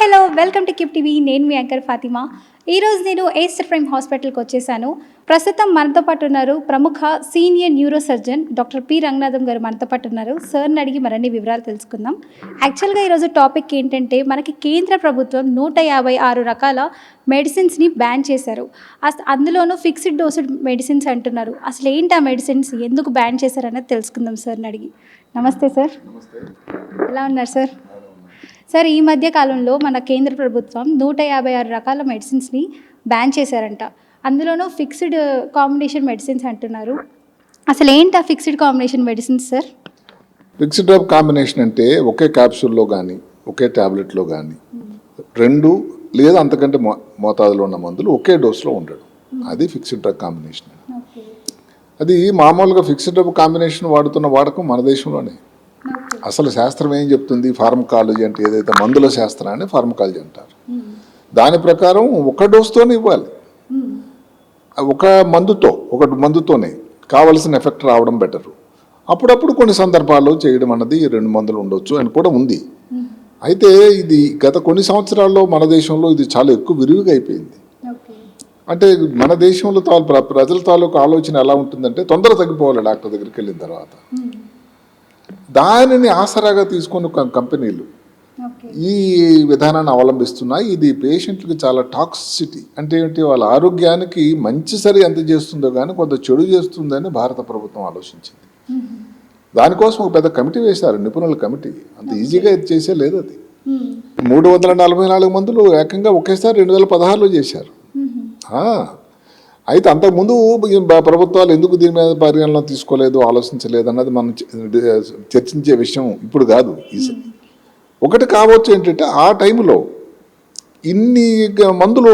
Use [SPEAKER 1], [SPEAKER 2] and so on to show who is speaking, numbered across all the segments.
[SPEAKER 1] Hello welcome to Kip TV. నేను మీ anchor Fatima. ఈరోజు నేను ఏస్టర్ ప్రైమ్ హాస్పిటల్కి వచ్చేసాను. ప్రస్తుతం మనతో పాటు ఉన్నారు ప్రముఖ senior neuro surgeon doctor P. Ranganatham garu మనతో పాటు ఉన్నారు. సార్ని అడిగి మరిన్ని వివరాలు తెలుసుకుందాం. యాక్చువల్గా ఈరోజు టాపిక్ ఏంటంటే మనకి కేంద్ర ప్రభుత్వం నూట యాభై ఆరు రకాల మెడిసిన్స్ని బ్యాన్ చేశారు. అస్ అందులోనూ ఫిక్స్డ్ డోస్డ్ మెడిసిన్స్ అంటున్నారు. అసలు ఏంటి ఆ మెడిసిన్స్? ఎందుకు బ్యాన్ చేశారనేది తెలుసుకుందాం సార్ని అడిగి. నమస్తే సార్. ఎలా ఉన్నారు సార్? సార్ ఈ మధ్య కాలంలో మన కేంద్ర ప్రభుత్వం నూట యాభై ఆరు రకాల మెడిసిన్స్ని బ్యాన్ చేశారంట. అందులోనూ ఫిక్స్డ్ కాంబినేషన్ మెడిసిన్స్ అంటున్నారు. అసలు ఏంటి ఆ fixed combination medicines sir?
[SPEAKER 2] Fixed combination అంటే ఒకే క్యాప్సూల్లో కానీ ఒకే ట్యాబ్లెట్లో కానీ రెండు లేదా అంతకంటే మో మోతాదులో ఉన్న మందులు ఒకే డోస్లో ఉండడం. అది ఫిక్స్డ్ డ్రగ్ కాంబినేషన్. అది మామూలుగా ఫిక్స్డ్ డ్రగ్ కాంబినేషన్ వాడుతున్న వాడకం మన దేశంలోనే. అసలు శాస్త్రం ఏం చెప్తుంది? ఫార్మకాలజీ అంటే ఏదైతే మందుల శాస్త్రాన్ని ఫార్మకాలజీ అంటారు. దాని ప్రకారం ఒక డోస్తోనే ఇవ్వాలి. ఒక మందుతో ఒక మందుతోనే కావలసిన ఎఫెక్ట్ రావడం బెటరు. అప్పుడప్పుడు కొన్ని సందర్భాల్లో చేయడం అన్నది రెండు మందులు ఉండొచ్చు అని కూడా ఉంది. అయితే ఇది గత కొన్ని సంవత్సరాల్లో మన దేశంలో ఇది చాలా ఎక్కువ విరివిగా అయిపోయింది. అంటే మన దేశంలో తాలూ ప్ర- ప్రజల తాలూకు ఆలోచన ఎలా ఉంటుందంటే తొందర తగ్గిపోవాలి డాక్టర్ దగ్గరికి వెళ్ళిన తర్వాత. దానిని ఆసరాగా తీసుకొని కంపెనీలు ఈ విధానాన్ని అవలంబిస్తున్నాయి. ఇది పేషెంట్కి చాలా టాక్సిసిటీ. అంటే ఏంటి? వాళ్ళ ఆరోగ్యానికి మంచి సరి ఎంత చేస్తుందో కానీ కొంత చెడు చేస్తుందని భారత ప్రభుత్వం ఆలోచించింది. దానికోసం ఒక పెద్ద కమిటీ వేశారు. నిపుణుల కమిటీ. అంత ఈజీగా ఇది చేసే లేదు అది. మూడు వందల నలభై నాలుగు మందులు ఏకంగా ఒకేసారి రెండు వేల పదహారులో చేశారు. అయితే అంతకుముందు ప్రభుత్వాలు ఎందుకు దీని మీద పరిగణన తీసుకోలేదు ఆలోచించలేదు అన్నది మనం చర్చించే విషయం ఇప్పుడు కాదు. ఒకటి కావచ్చు ఏంటంటే ఆ టైంలో ఇన్ని మందులు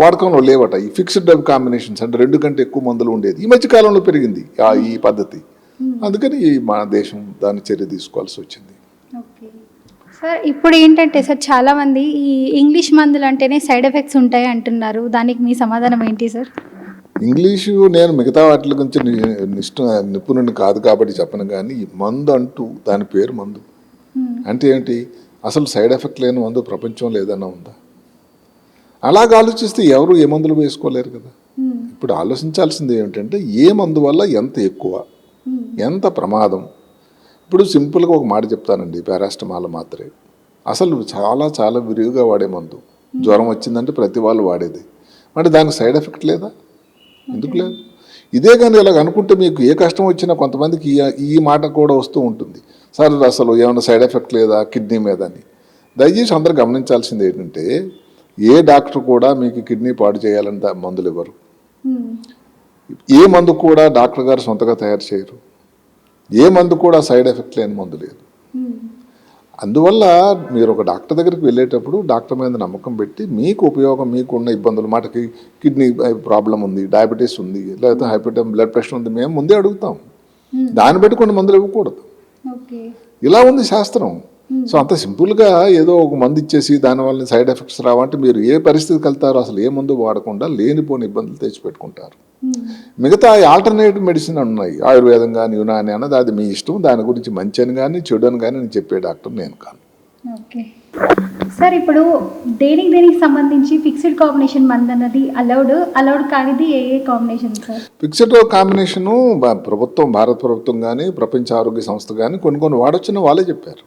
[SPEAKER 2] వాడకంలో లేవట. ఈ ఫిక్స్డ్ కాంబినేషన్స్ అంటే రెండు కంటే ఎక్కువ మందులు ఉండేది. ఈ మధ్య కాలంలో పెరిగింది ఆ ఈ పద్ధతి. అందుకని ఈ మన దేశం దాని చర్య తీసుకోవాల్సి వచ్చింది.
[SPEAKER 1] సార్ ఇప్పుడు ఏంటంటే సార్ చాలామంది ఈ ఇంగ్లీష్ మందులు అంటేనే సైడ్ ఎఫెక్ట్స్ ఉంటాయి అంటున్నారు దానికి మీ సమాధానం ఏంటి సార్?
[SPEAKER 2] ఇంగ్లీషు నేను మిగతా వాటి గురించి ని- నిష్ఠ నిపుణుని కాదు కాబట్టి చెప్పను కానీ మందు అంటూ దాని పేరు మందు. అంటే ఏంటి? అసలు సైడ్ ఎఫెక్ట్ లేని మందు ప్రపంచం లేదన్నా ఉందా? అలాగ ఆలోచిస్తే ఎవరు ఏ మందులు వేసుకోలేరు కదా. ఇప్పుడు ఆలోచించాల్సింది ఏమిటంటే ఏ మందు వల్ల ఎంత ఎక్కువ? ఎంత ప్రమాదం? ఇప్పుడు సింపుల్గా ఒక మాట చెప్తానండి పారాస్టమాల్ మాత్రే. అసలు చాలా చాలా విరివిగా వాడే మందు. జ్వరం వచ్చిందంటే ప్రతి వాళ్ళు వాడేది. మరి దానికి సైడ్ ఎఫెక్ట్ లేదా? ఎందుకు లేదు? ఇదే కానీ ఇలాగ అనుకుంటే మీకు ఏ కష్టం వచ్చినా కొంతమందికి ఈ- మాట కూడా వస్తూ ఉంటుంది. సార్ అసలు ఏమైనా సైడ్ ఎఫెక్ట్ లేదా కిడ్నీ మీద అని. దయచేసి అందరూ గమనించాల్సింది ఏంటంటే ఏ డాక్టర్ కూడా మీకు కిడ్నీ పాడు చేయాలని దా- మందులు ఇవ్వరు. ఏ మందు కూడా డాక్టర్ గారు సొంతగా తయారు చేయరు. ఏ మందు కూడా సైడ్ ఎఫెక్ట్ లేని మందు లేదు. అందువల్ల మీరు ఒక డాక్టర్ దగ్గరికి వెళ్ళేటప్పుడు డాక్టర్ మీద నమ్మకం పెట్టి మీకు ఉపయోగం మీకు ఉన్న ఇబ్బందులు మాటకి కిడ్నీ ప్రాబ్లం ఉంది డయాబెటీస్ ఉంది లేకపోతే హైపర్ బ్లడ్ ప్రెషర్ ఉంది మేము ముందే అడుగుతాం. దాన్ని బట్టి కొన్ని మందులు ఇవ్వకూడదు. ఇలా ఉంది శాస్త్రం. సో అంత సింపుల్గా ఏదో ఒక మందు ఇచ్చేసి దానివల్ల సైడ్ ఎఫెక్ట్స్ రావంటే మీరు ఏ పరిస్థితికి వెళ్తారో అసలు ఏ మందు వాడకుండా లేనిపోని ఇబ్బందులు తెచ్చిపెట్టుకుంటారు. మిగతా ఆల్టర్నేటివ్ మెడిసిన్ ఉన్నాయి. ఆయుర్వేదం కానీ యునాని అన్నది అది మీ ఇష్టం. దాని గురించి మంచి అని కానీ చెడు అని కానీ నేను చెప్పే డాక్టర్ నేను కాను.
[SPEAKER 1] ఓకే. సార్ ఇప్పుడు దేనికి దేనికి సంబంధించి ఫిక్స్డ్ కాంబినేషన్ మంది అన్నది అలౌడ్? అలౌడ్ కానిది ఏ ఏ కాంబినేషన్ సార్?
[SPEAKER 2] ఫిక్స్డ్ కాంబినేషను ప్రభుత్వం భారత ప్రభుత్వం కానీ ప్రపంచ ఆరోగ్య సంస్థ కానీ కొన్ని కొన్ని వాడొచ్చని వాళ్ళే చెప్పారు.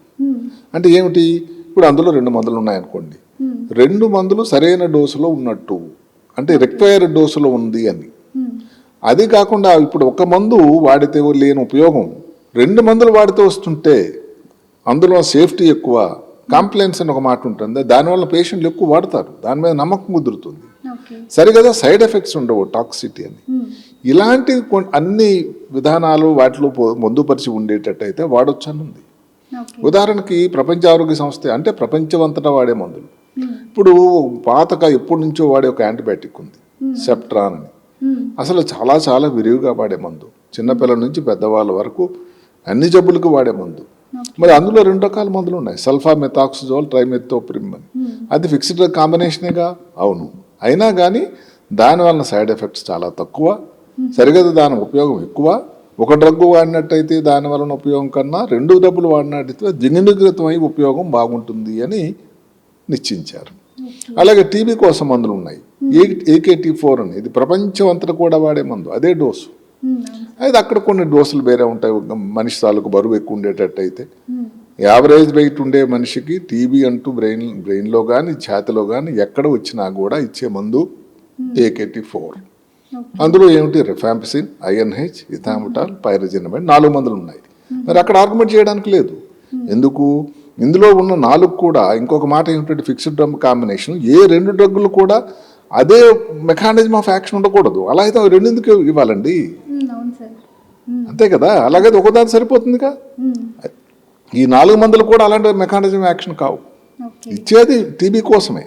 [SPEAKER 2] అంటే ఏమిటి? ఇప్పుడు అందులో రెండు మందులు ఉన్నాయనుకోండి. రెండు మందులు సరైన డోసులో ఉన్నట్టు. అంటే రిక్వైర్డ్ డోసులో ఉంది అని. అది కాకుండా ఇప్పుడు ఒక మందు వాడితే లేని ఉపయోగం. రెండు మందులు వాడితే వస్తుంటే అందులో సేఫ్టీ ఎక్కువ. కాంప్లైన్స్ అని ఒక మాట ఉంటుంది? దానివల్ల పేషెంట్లు ఎక్కువ వాడతారు. దాని మీద నమ్మకం కుదురుతుంది. సరిగదా సైడ్ ఎఫెక్ట్స్ ఉండవు టాక్సిటీ అని. ఇలాంటి కొన్- అన్ని విధానాలు వాటిలో పొందుపరిచి ఉండేటట్టయితే వాడొచ్చు అని ఉంది
[SPEAKER 1] ఓకే
[SPEAKER 2] ఉదాహరణకి ప్రపంచ ఆరోగ్య సంస్థ అంటే ప్రపంచమంతటా వాడే మందులు. ఇప్పుడు పాతక ఎప్పటి నుంచో వాడే ఒక యాంటీబయాటిక్ ఉంది సెప్ట్రాన్ అని. అసలు చాలా చాలా విరివిగా వాడే మందు. చిన్నపిల్లల నుంచి పెద్దవాళ్ళ వరకు అన్ని జబ్బులకు వాడే మందు. మరి అందులో రెండు రకాల మందులు ఉన్నాయి. సల్ఫా మెథాక్సిజోల్ ట్రైమెథోప్రిమ్ అని అది ఫిక్స్డ్ కాంబినేషనేగా అవును. అయినా కానీ దానివల్ల సైడ్ ఎఫెక్ట్స్ చాలా తక్కువ. సరిగదా దాని ఉపయోగం ఎక్కువ. ఒక డ్రగ్ వాడినట్టయితే దాని వలన ఉపయోగం కన్నా రెండు డబ్బులు వాడినట్టయితే దినినిగృతమై ఉపయోగం బాగుంటుంది అని నిశ్చయించారు. అలాగే టీబీ కోసం మందులు ఉన్నాయి. ఏకేటీ ఫోర్ అని. ఇది ప్రపంచం అంతా కూడా వాడే మందు. అదే డోసు. అది అక్కడ కొన్ని డోసులు వేరే ఉంటాయి. మనిషి తాలూకు బరువు ఎక్కువ ఉండేటట్టు అయితే యావరేజ్ వెయిట్ ఉండే మనిషికి టీబీ అంటూ బ్రెయిన్ బ్రెయిన్లో కానీ ఛాతిలో కానీ ఎక్కడ వచ్చినా కూడా ఇచ్చే మందు ఏకేటీ ఫోర్. అందులో ఏమిటి? రిఫాంపిసిన్ ఐఎన్హెచ్ ఇథామిటాల్ పైరజినమైడ్ నాలుగు మందులు ఉన్నాయి. మరి అక్కడ ఆర్గ్యుమెంట్ చేయడానికి లేదు. ఎందుకు? ఇందులో ఉన్న నాలుగు కూడా ఇంకొక మాట ఏమిటంటే ఫిక్స్డ్ డ్రమ్ కాంబినేషన్ ఏ రెండు డ్రగ్గులు కూడా అదే మెకానిజం ఆఫ్ యాక్షన్ ఉండకూడదు. అలా అయితే రెండు ఎందుకు ఇవ్వాలండి.
[SPEAKER 1] సార్.
[SPEAKER 2] అంతే కదా? అలాగైతే ఒకదాని సరిపోతుందిగా? ఈ నాలుగు మందులు కూడా అలాంటి మెకానిజం యాక్షన్ కావు. ఇచ్చేది టీబీ కోసమే.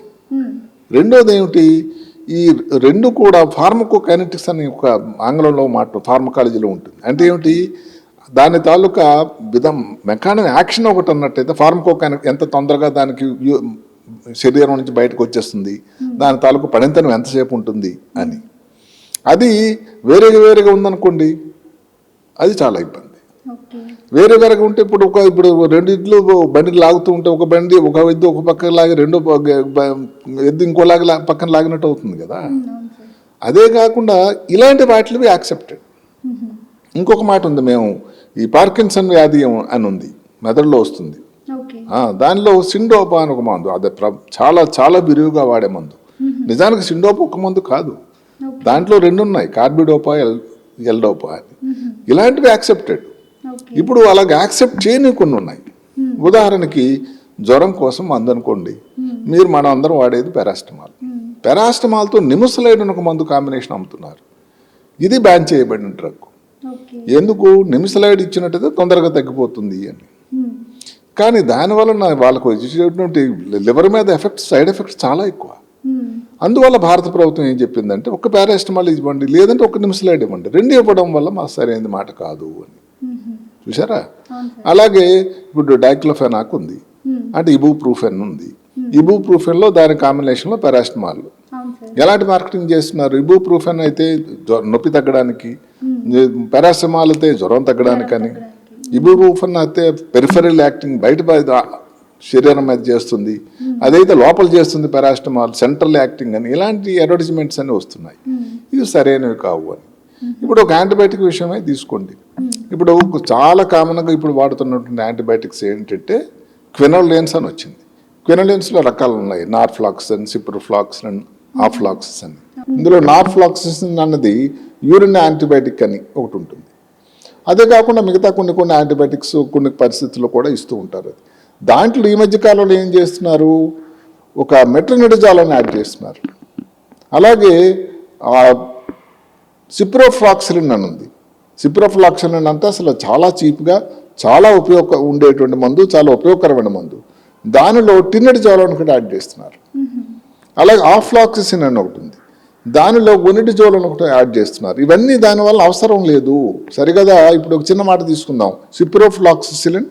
[SPEAKER 2] రెండోది ఏమిటి? ఈ రెండు కూడా ఫార్మకో కైనటిక్స్ అని ఒక ఆంగ్లంలో మాట ఫార్మకాలజీలో ఉంటుంది. అంటే ఏమిటి? దాని తాలూకా విధం మెకానిక్ యాక్షన్ ఒకటి అన్నట్టయితే ఫార్మకో కైనటిక్ ఎంత తొందరగా దానికి శరీరం నుంచి బయటకు వచ్చేస్తుంది దాని తాలూకు పనితనం ఎంతసేపు ఉంటుంది అని. అది వేరే వేరేగా ఉందనుకోండి అది చాలా ఇబ్బంది. వేరే వేరేగా ఉంటే ఇప్పుడు ఒక ఇప్పుడు రెండు ఇడ్లు బండి లాగుతూ ఉంటే ఒక బండి ఒక ఎద్దు ఒక పక్కన లాగి రెండో ఎద్దు ఇంకోలాగా పక్కన లాగినట్టు అవుతుంది కదా. అదే కాకుండా ఇలాంటి వాటివి యాక్సెప్టెడ్ ఇంకొక మాట ఉంది మేము ఈ పార్కిన్సన్ వ్యాధి అని ఉంది మెదడులో వస్తుంది. దానిలో సిండోపా అని ఒక మందు అది చాలా చాలా బిరువుగా వాడే మందు. నిజానికి సిండోపా ఒక మందు కాదు. దాంట్లో రెండు ఉన్నాయి కార్బిడోపా ఎల్ ఎల్డోపా అని. ఇలాంటివి యాక్సెప్టెడ్ ఇప్పుడు అలాగ యాక్సెప్ట్ చేయని కొన్ని ఉన్నాయి. ఉదాహరణకి జ్వరం కోసం మందు అనుకోండి మీరు మనం అందరం వాడేది పారాస్టమాల్. పారాస్టమాల్తో నిముసలైడ్ ఒక మందు కాంబినేషన్ అమ్ముతున్నారు. ఇది బ్యాన్ చేయబడిన డ్రగ్. ఎందుకు? నిమిషలైడ్ ఇచ్చినట్టయితే తొందరగా తగ్గిపోతుంది అని. కానీ దానివల్ల నా- వాళ్ళకు వచ్చేటువంటి లివర్ మీద ఎఫెక్ట్స్ సైడ్ ఎఫెక్ట్స్ చాలా ఎక్కువ. అందువల్ల భారత ప్రభుత్వం ఏం చెప్పిందంటే ఒక పారాస్టమాల్ ఇవ్వండి లేదంటే ఒక నిమిషలైడ్ ఇవ్వండి రెండు ఇవ్వడం వల్ల మా సరైనది మాట కాదు అని. చూసారా అలాగే ఇప్పుడు డైక్లోఫెనాక్ ఉంది. అంటే ఇబూ ప్రూఫెన్ ఉంది. ఇబూ ప్రూఫెన్లో దాని కాంబినేషన్లో పారాస్టమాల్. ఎలాంటి మార్కెటింగ్ చేస్తున్నారు? ఇబూ ప్రూఫెన్ అయితే నొప్పి తగ్గడానికి పారాసమాల్ అయితే జ్వరం తగ్గడానికి అని ఇబూ ప్రూఫెన్ అయితే పెరిఫరల్ యాక్టింగ్ బయట బయట శరీరం మీద చేస్తుంది. అదైతే లోపల చేస్తుంది పారాస్టమాల్ సెంట్రల్ యాక్టింగ్ అని ఇలాంటి అడ్వర్టైజ్మెంట్స్ అన్ని వస్తున్నాయి. ఇవి సరైనవి కావు అని. ఇప్పుడు ఒక యాంటీబయాటిక్ విషయమే తీసుకోండి. ఇప్పుడు చాలా కామన్గా ఇప్పుడు వాడుతున్నటువంటి యాంటీబయాటిక్స్ ఏంటంటే క్వినోలేన్స్ అని వచ్చింది. క్వినోలేన్స్లో రకాలు ఉన్నాయి. నార్ఫ్లాక్సిన్ సిప్రోఫ్లాక్సిన్ ఆఫ్లాక్సిన్ ఇందులో నార్ఫ్లాక్సిన్ అన్నది యూరిన్ యాంటీబయాటిక్ అని ఒకటి ఉంటుంది. అదే కాకుండా మిగతా కొన్ని కొన్ని యాంటీబయాటిక్స్ కొన్ని పరిస్థితుల్లో కూడా ఇస్తూ ఉంటారు అది. దాంట్లో ఈ మధ్య కాలంలో ఏం చేస్తున్నారు? ఒక మెట్రనిడజాలని యాడ్ చేస్తున్నారు. అలాగే సిప్రోఫ్లాక్సిలిన్ అని ఉంది. సిప్రోఫ్లాక్సిలిన్ అంటే అసలు చాలా చీప్గా చాలా ఉపయోగ ఉండేటువంటి మందు చాలా ఉపయోగకరమైన మందు. దానిలో టిన్నెడిజాలని కూడా యాడ్ చేస్తున్నారు. అలాగే ఆఫ్లాక్సిసిన్ అని ఒకటి ఉంది. దానిలో గొనిటిజోల్ అని ఒకటి యాడ్ చేస్తున్నారు. ఇవన్నీ దానివల్ల అవసరం లేదు. సరిగదా ఇప్పుడు ఒక చిన్న మాట తీసుకుందాం. సిప్రోఫ్లాక్సిసిలిన్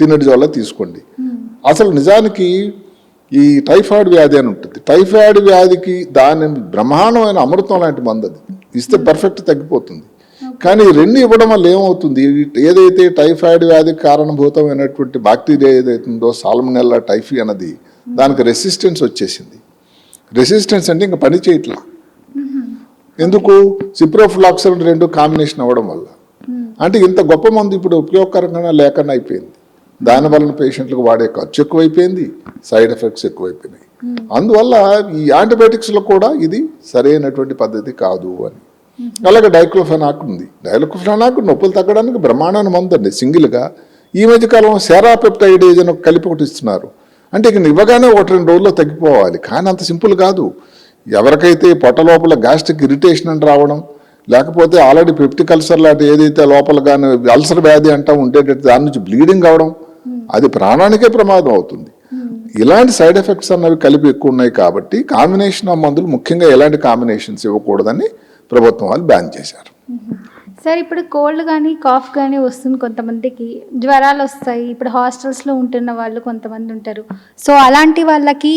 [SPEAKER 2] టినడిజోల్ తీసుకోండి. అసలు నిజానికి ఈ టైఫాయిడ్ వ్యాధి అని ఉంటుంది. టైఫాయిడ్ వ్యాధికి దాని బ్రహ్మాండమైన అమృతం లాంటి మందు అది. ఇస్తే పర్ఫెక్ట్ తగ్గిపోతుంది. కానీ రెండు ఇవ్వడం వల్ల ఏమవుతుంది? ఏదైతే టైఫాయిడ్ వ్యాధికి కారణభూతమైనటువంటి బాక్టీరియా ఏదైతుందో సాల్మనెల్లా టైఫీ అన్నది దానికి రెసిస్టెన్స్ వచ్చేసింది. రెసిస్టెన్స్ అంటే ఇంకా పని చేయట్లా. ఎందుకు? సిప్రోఫ్లాక్సిన్ రెండు కాంబినేషన్ అవ్వడం వల్ల. అంటే ఇంత గొప్ప మందు ఇప్పుడు ఉపయోగకరంగా లేకుండా అయిపోయింది. దాని వలన పేషెంట్లకు వాడే ఖర్చు ఎక్కువైపోయింది సైడ్ ఎఫెక్ట్స్ ఎక్కువైపోయినాయి. అందువల్ల ఈ యాంటీబయాటిక్స్లో కూడా ఇది సరైనటువంటి పద్ధతి కాదు అని. అలాగే డైక్లోఫెనాక్ ఉంది. డైక్లోఫెనాక్ నొప్పులు తగ్గడానికి బ్రహ్మాండమైన మందు అండి సింగిల్గా. ఈ మధ్యకాలం సెరాపెప్టైడేజ్ అని కలిపి ఒకటి ఇస్తున్నారు అంటే ఇక ఇవ్వగానే ఒకటి రెండు రోజుల్లో తగ్గిపోవాలి. కానీ అంత సింపుల్ కాదు. ఎవరికైతే పొట్ట లోపల గ్యాస్ట్రిక్ ఇరిటేషన్ అని రావడం లేకపోతే ఆల్రెడీ పెప్టిక్ అల్సర్ లాంటి ఏదైతే లోపల కానీ అల్సర్ వ్యాధి అంటా ఉండేటట్టు దాని నుంచి బ్లీడింగ్ అవడం అది ప్రాణానికే ప్రమాదం అవుతుంది. ఇలాంటి సైడ్ ఎఫెక్ట్స్ అన్నవి కలిపి ఎక్కువ ఉన్నాయి కాబట్టి కాంబినేషన్ ఆఫ్ మందులు ముఖ్యంగా ఎలాంటి కాంబినేషన్స్ ఇవ్వకూడదని ప్రభుత్వం వాళ్ళు బ్యాన్ చేశారు.
[SPEAKER 1] సార్ ఇప్పుడు కోల్డ్ కానీ కాఫ్ కానీ వస్తుంది కొంతమందికి. జ్వరాలు వస్తాయి. ఇప్పుడు హాస్టల్స్లో ఉంటున్న వాళ్ళు కొంతమంది ఉంటారు. సో అలాంటి వాళ్ళకి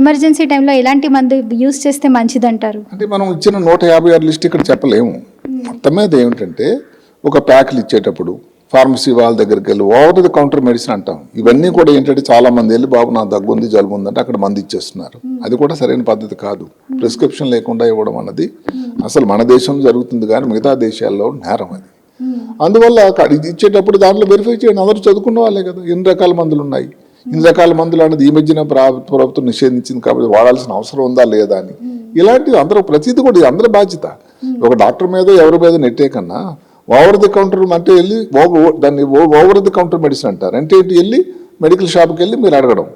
[SPEAKER 1] ఎమర్జెన్సీ టైంలో ఎలాంటి మందు యూస్ చేస్తే మంచిదంటారు?
[SPEAKER 2] అంటే మనం ఇచ్చిన నూట యాభై ఆరు లిస్ట్ ఇక్కడ చెప్పలేము. మొత్తం మీద ఏమిటంటే ఒక ప్యాకులు ఇచ్చేటప్పుడు ఫార్మసీ వాళ్ళ దగ్గరికి వెళ్ళి ఓవర్ ది కౌంటర్ మెడిసిన్ అంటాం. ఇవన్నీ కూడా ఏంటంటే చాలా మంది వెళ్ళి బాబు నా దగ్గు ఉంది జలుబు ఉందంటే అక్కడ మంది ఇచ్చేస్తున్నారు. అది కూడా సరైన పద్ధతి కాదు. ప్రిస్క్రిప్షన్ లేకుండా ఇవ్వడం అన్నది అసలు మన దేశంలో జరుగుతుంది కానీ మిగతా దేశాల్లో నేరం అది. అందువల్ల అక్కడ ఇది ఇచ్చేటప్పుడు దాంట్లో వెరిఫై చేయండి. అందరూ చదువుకున్న వాళ్ళే కదా. ఎన్ని రకాల మందులు ఉన్నాయి? ఇన్ని రకాల మందులు అనేది ఈ మధ్యన ప్రా- ప్రభుత్వం నిషేధించింది కాబట్టి వాడాల్సిన అవసరం ఉందా లేదా అని. ఇలాంటివి అందరూ ప్రతిదీ కూడా ఇది అందరి బాధ్యత. ఒక డాక్టర్ మీద ఎవరి మీద నెట్టే కన్నా ఓవర్ ది కౌంటర్ అంటే వెళ్ళి ఓ- దాన్ని ఓవర్ ది కౌంటర్ మెడిసిన్ అంటారు. అంటే వెళ్ళి మెడికల్ షాప్కి వెళ్ళి మీరు అడగడం.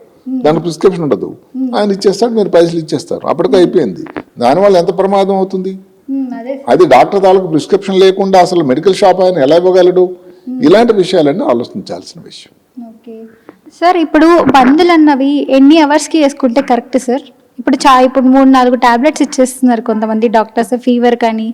[SPEAKER 2] దానికి ప్రిస్క్రిప్షన్ ఉండదు. ఆయన ఇచ్చేస్తాడు మీరు పైసలు ఇచ్చేస్తారు. అప్పటికే అయిపోయింది. దానివల్ల ఎంత ప్రమాదం అవుతుంది?
[SPEAKER 1] అదే.
[SPEAKER 2] డాక్టర్ తాలూకు ప్రిస్క్రిప్షన్ లేకుండా అసలు మెడికల్ షాప్ ఆయన ఎలా ఇవ్వగలడు? ఇలాంటి విషయాలన్నీ ఆలోచించాల్సిన విషయం.
[SPEAKER 1] సార్ ఇప్పుడు మందులు అన్నవి ఎన్ని అవర్స్కి వేసుకుంటే కరెక్ట్ సార్? ఇప్పుడు చా ఇప్పుడు మూడు నాలుగు టాబ్లెట్స్ ఇచ్చేస్తున్నారు కొంతమంది డాక్టర్స్. ఫీవర్ కానీ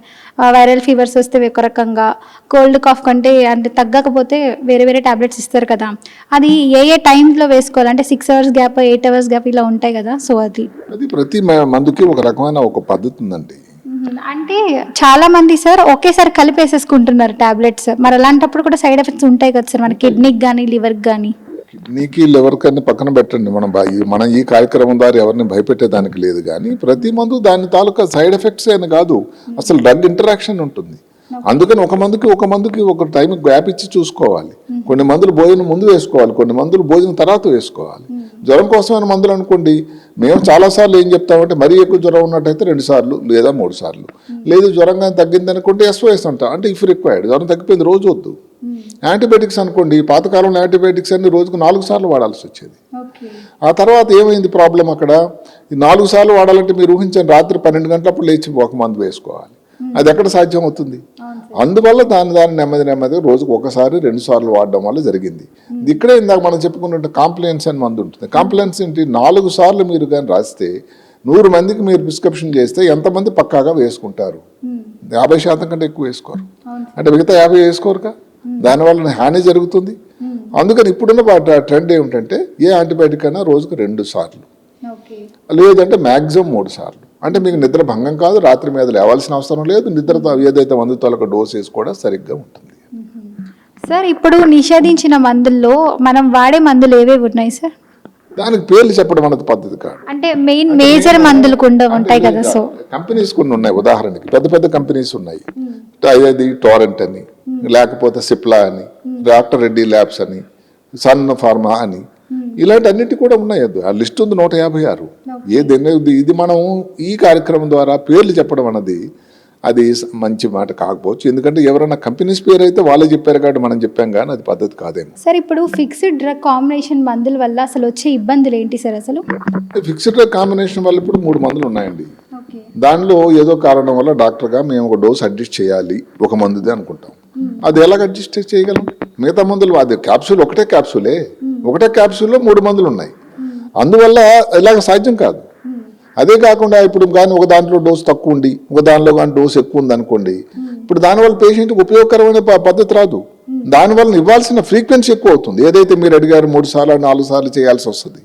[SPEAKER 1] వైరల్ ఫీవర్స్ వస్తే ఒక రకంగా కోల్డ్ కాఫ్ కంటే అంటే తగ్గకపోతే వేరే వేరే టాబ్లెట్స్ ఇస్తారు కదా. అది ఏ ఏ టైంలో వేసుకోవాలి? అంటే six hours gap eight hours gap ఇలా ఉంటాయి కదా. సో అది.
[SPEAKER 2] అది ప్రతి మందుకి ఒక రకమైన ఒక పద్ధతి ఉందండి.
[SPEAKER 1] అంటే చాలా మంది సార్ ఒకేసారి కలిపేసేసుకుంటున్నారు టాబ్లెట్స్. మరి అలాంటప్పుడు కూడా సైడ్ ఎఫెక్ట్స్ ఉంటాయి కదా సార్. మన కిడ్నీకి కానీ లివర్కి కానీ
[SPEAKER 2] కిడ్నీకి లివర్కని పక్కన పెట్టండి. మనం మనం ఈ కార్యక్రమం ద్వారా ఎవరిని భయపెట్టేదానికి లేదు కానీ ప్రతి మందు దాని తాలూకా సైడ్ ఎఫెక్ట్స్ అని కాదు. అసలు డ్రగ్ ఇంటరాక్షన్ ఉంటుంది. అందుకని ఒక మందుకి ఒక మందుకి ఒక టైం గ్యాప్ ఇచ్చి చూసుకోవాలి. కొన్ని మందులు భోజనం ముందు వేసుకోవాలి కొన్ని మందులు భోజనం తర్వాత వేసుకోవాలి. జ్వరం కోసమైన మందులు అనుకోండి మేము చాలాసార్లు ఏం చెప్తామంటే మరీ ఎక్కువ జ్వరం ఉన్నట్టయితే రెండు సార్లు లేదా మూడు సార్లు. లేదు జ్వరం కానీ తగ్గింది అనుకుంటే ఎస్ఓఎస్ అంటాం అంటే ఇఫ్ రిక్వైర్డ్ జ్వరం తగ్గిపోయింది రోజు వద్దు. యాంటీబయాటిక్స్ అనుకోండి పాతకాలంలో యాంటీబయాటిక్స్ అన్ని రోజుకు నాలుగు సార్లు వాడాల్సి వచ్చేది. ఆ తర్వాత ఏమైంది ప్రాబ్లం అక్కడ? ఈ నాలుగు సార్లు వాడాలంటే మీరు ఊహించండి రాత్రి పన్నెండు గంటలప్పుడు లేచి ఒక మందు వేసుకోవాలి. అది ఎక్కడ సాధ్యం అవుతుంది అందువల్ల దాని దాన్ని నెమ్మది నెమ్మది రోజుకు ఒకసారి రెండు సార్లు వాడడం వల్ల జరిగింది. ఇక్కడే ఇందాక మనం చెప్పుకున్నట్టు కాంప్లైన్స్ అని మందు ఉంటుంది. కాంప్లైన్స్ ఏంటి నాలుగు సార్లు మీరు కానీ రాస్తే నూరు మందికి మీరు ప్రిస్క్రిప్షన్ చేస్తే ఎంతమంది పక్కాగా వేసుకుంటారు? యాభై శాతం కంటే ఎక్కువ వేసుకోరు. అంటే మిగతా యాభై వేసుకోరుగా? దానివల్ల హాని జరుగుతుంది. అందుకని ఇప్పుడున్న ట్రెండ్ ఏమిటంటే ఏ యాంటీబయాటిక్ అయినా రోజుకు రెండు సార్లు. లేదంటే మ్యాక్సిమం మూడు సార్లు. అంటే మీకు నిద్ర భంగం కాదు రాత్రి మీద లేవాల్సిన అవసరం లేదు నిద్రతో ఏదైతే మందు తొలక డోస్ వేసి కూడా సరిగ్గా ఉంటుంది.
[SPEAKER 1] సార్ ఇప్పుడు నిషేధించిన మందుల్లో మనం వాడే మందులు ఏవేవి ఉన్నాయి సార్?
[SPEAKER 2] దానికి పేర్లు చెప్పడం అనేది పద్ధతి కాదు.
[SPEAKER 1] అంటే మెయిన్ మేజర్ మందులు కూడా ఉంటాయి కదా సో.
[SPEAKER 2] కంపెనీస్ కొన్ని ఉన్నాయి ఉదాహరణకి పెద్ద పెద్ద కంపెనీస్ ఉన్నాయి. అది టోరెంట్ అని లేకపోతే సిప్లా అని డాక్టర్ రెడ్డి ల్యాబ్స్ అని సన్ ఫార్మా అని ఇలాంటి అన్నిటి కూడా ఉన్నాయి. ఆ లిస్ట్ ఉంది నూట యాభై ఆరు. ఏదైనా ఇది మనం ఈ కార్యక్రమం ద్వారా పేర్లు చెప్పడం అన్నది అది మంచి మాట కాకపోవచ్చు. ఎందుకంటే ఎవరైనా కంపెనీస్ పేరు అయితే వాళ్ళే చెప్పారు కాబట్టి మనం చెప్పాం కానీ అది పద్ధతి కాదేమో.
[SPEAKER 1] సార్ ఇప్పుడు ఫిక్స్డ్ డ్రగ్ కాంబినేషన్ మందుల వల్ల అసలు వచ్చే ఇబ్బందులు ఏంటి సార్ అసలు?
[SPEAKER 2] ఫిక్స్డ్ కాంబినేషన్ వల్ల ఇప్పుడు మూడు మందులు ఉన్నాయండి. దానిలో ఏదో కారణం వల్ల డాక్టర్గా మేము ఒక డోస్ అడ్జస్ట్ చేయాలి ఒక మందుదే అనుకుంటాం. అది ఎలాగ అడ్జస్ట్ చేయగలం? మిగతా మందులు అది క్యాప్సూల్ ఒకటే క్యాప్సూలే. ఒకటే క్యాప్సూల్లో మూడు మందులు ఉన్నాయి. అందువల్ల ఇలాగ సాధ్యం కాదు. అదే కాకుండా ఇప్పుడు కానీ ఒక దాంట్లో డోస్ తక్కువ ఉండి ఒక దానిలో కానీ డోస్ ఎక్కువ ఉంది అనుకోండి ఇప్పుడు దానివల్ల పేషెంట్కి ఉపయోగకరమైన పద్ధతి రాదు. దానివల్ల ఇవ్వాల్సిన ఫ్రీక్వెన్సీ ఎక్కువ అవుతుంది ఏదైతే మీరు అడిగారు మూడు సార్లు నాలుగు సార్లు చేయాల్సి వస్తుంది.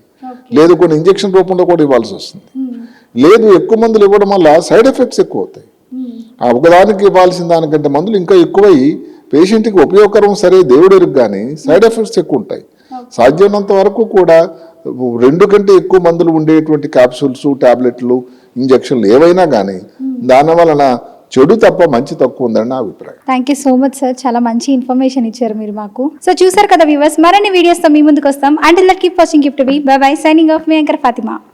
[SPEAKER 2] లేదు కొన్ని ఇంజెక్షన్ రూపంలో కూడా ఇవ్వాల్సి వస్తుంది. లేదు ఎక్కువ మందులు ఇవ్వడం వల్ల సైడ్ ఎఫెక్ట్స్ ఎక్కువ అవుతాయి ఆ ఒకదానికి ఇవ్వాల్సిన దానికంటే మందులు ఇంకా ఎక్కువై పేషెంట్కి ఉపయోగకరం సరే దేవుడు ఎరుగు కానీ సైడ్ ఎఫెక్ట్స్ ఎక్కువ ఉంటాయి సాధ్యమైనంత వరకు కూడా రెండు కంటే ఎక్కువ మందులు ఉండేటువంటి క్యాప్సూల్స్ టాబ్లెట్లు ఇంజెక్షన్లు ఏవైనా కానీ దాని వలన చెడు తప్ప మంచి తక్కువ ఉందని నా అభిప్రాయం.
[SPEAKER 1] Thank you so much sir చాలా మంచి ఇన్ఫర్మేషన్ ఇచ్చారు మీరు మాకు. సో చూసారు కదా వ్యూవర్స్ మరిన్ని వీడియోస్తో మీ ముందుకు వస్తాం. And let keep watching gift bye bye signing off me anchor Fatima.